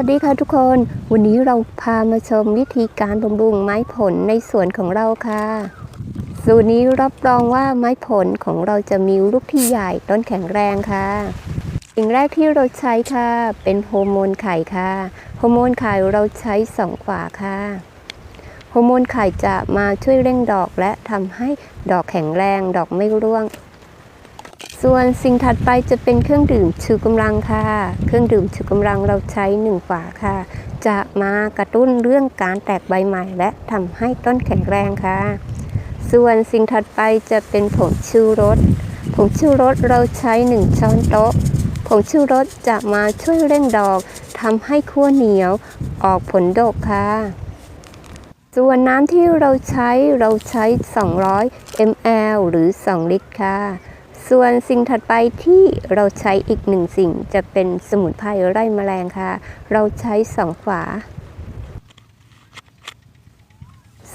สวัสดีค่ะทุกคน วันนี้เราพามาชมวิธีการบำรุงไม้ผลในสวนของเราค่ะ สูตรนี้รับรองว่าไม้ผลของเราจะมีลูกที่ใหญ่ต้นแข็งแรงค่ะสิ่งแรกที่เราใช้ค่ะ เป็นโฮอร์โมนไข่ค่ะโฮอร์โมนไข่เราใช้สองฝาค่ะโฮอร์โมนไข่จะมาช่วยเร่งดอกและทำให้ดอกแข็งแรง ดอกไม่ร่วง ส่วนสิ่งถัดไปจะเป็นเครื่องดื่มชูกำลังค่ะ เครื่องดื่มชูกำลังเราใช้หนึ่งฝาค่ะ จะมากระตุ้นเรื่องการแตกใบใหม่และทำให้ต้นแข็งแรงค่ะ ส่วนสิ่งถัดไปจะเป็นผงชูรส ผงชูรสเราใช้หนึ่งช้อนโต๊ะ ผงชูรสจะมาช่วยเร่งดอกทำให้ขั้วเหนียวออกผลดกค่ะ ส่วนน้ำที่เราใช้เราใช้ 200 ml หรือ 2 ลิตรค่ะ ส่วนสิ่งถัดไปที่เราใช้อีกหนึ่งสิ่งจะเป็นสมุนไพรไล่แมลงค่ะ เราใช้สองฝา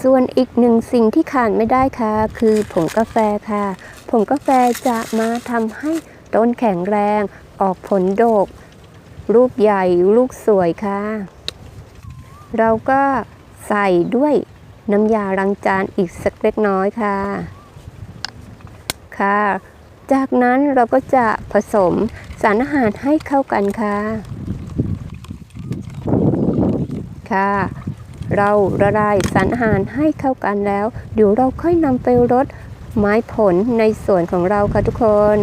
ส่วนอีกหนึ่งสิ่งที่ขาดไม่ได้ค่ะ คือผงกาแฟค่ะ ผงกาแฟจะมาทำให้ต้นแข็งแรง ออกผลดก รูปใหญ่ ลูกสวยค่ะ เราก็ใส่ด้วยน้ำยาล้างจานอีกสักเล็กน้อยค่ะค่ะ จากนั้นเราก็จะผสมสารอาหารให้เข้ากันค่ะ ค่ะ เราละลายสารอาหารให้เข้ากันแล้ว เดี๋ยวเราค่อยนำไปรดไม้ผลในสวนของเราค่ะทุกคน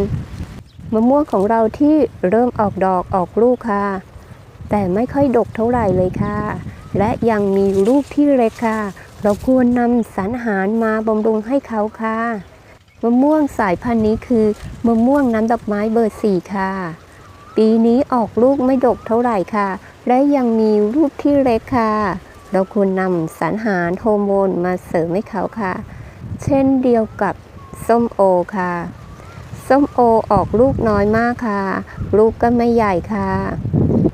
มะม่วงของเราที่เริ่มออกดอกออกลูกค่ะ แต่ไม่ค่อยดกเท่าไหร่เลยค่ะ และยังมีลูกที่เล็กค่ะ เราควรนำสารอาหารมาบำรุงให้เขาค่ะ มะม่วงสายพันธุ์นี้คือมะม่วงน้ำดอกไม้เบอร์สี่ค่ะ ปีนี้ออกลูกไม่ดกเท่าไหร่ค่ะ และยังมีลูกที่เล็กค่ะ เราควรนำสารอาหารโฮอร์โมนมาเสริมให้เขาค่ะ เช่นเดียวกับส้มโอค่ะส้มโอออกลูกน้อยมากค่ะ ลูกก็ไม่ใหญ่ค่ะ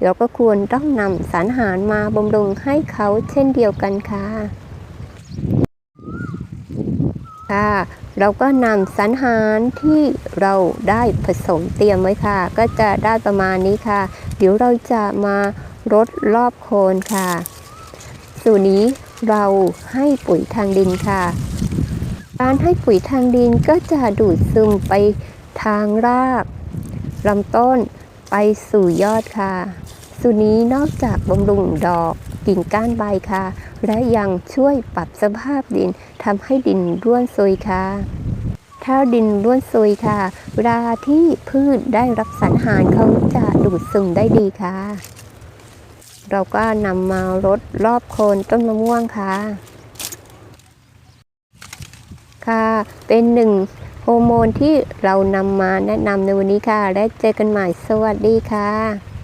เราก็ควรต้องนำสารอาหารมาบำรุงให้เขาเช่นเดียวกันค่ะค่ะ เราก็นำสารอาหารที่เราได้ผสมเตรียมไว้ค่ะ ก็จะได้ประมาณนี้ค่ะ เดี๋ยวเราจะมารดรอบโคนค่ะสูตรนี้เราให้ปุ๋ยทางดินค่ะ การให้ปุ๋ยทางดินก็จะดูดซึมไปทางรากลำต้นไปสู่ยอดค่ะสูตรนี้นอกจากบำรุงดอกกิ่งก้านใบค่ะ และยังช่วยปรับสภาพดินทำให้ดินร่วนซุยค่ะถ้าดินร่วนซุยค่ะ เวลาที่พืชได้รับสารอาหารเขาจะดูดซึมได้ดีค่ะ เราก็นำมารดรอบโคนต้นมะม่วงค่ะ ค่ะ เป็นหนึ่งโฮอร์โมนที่เรานำมาแนะนำในวันนี้ค่ะ และเจอกันใหม่สวัสดีค่ะ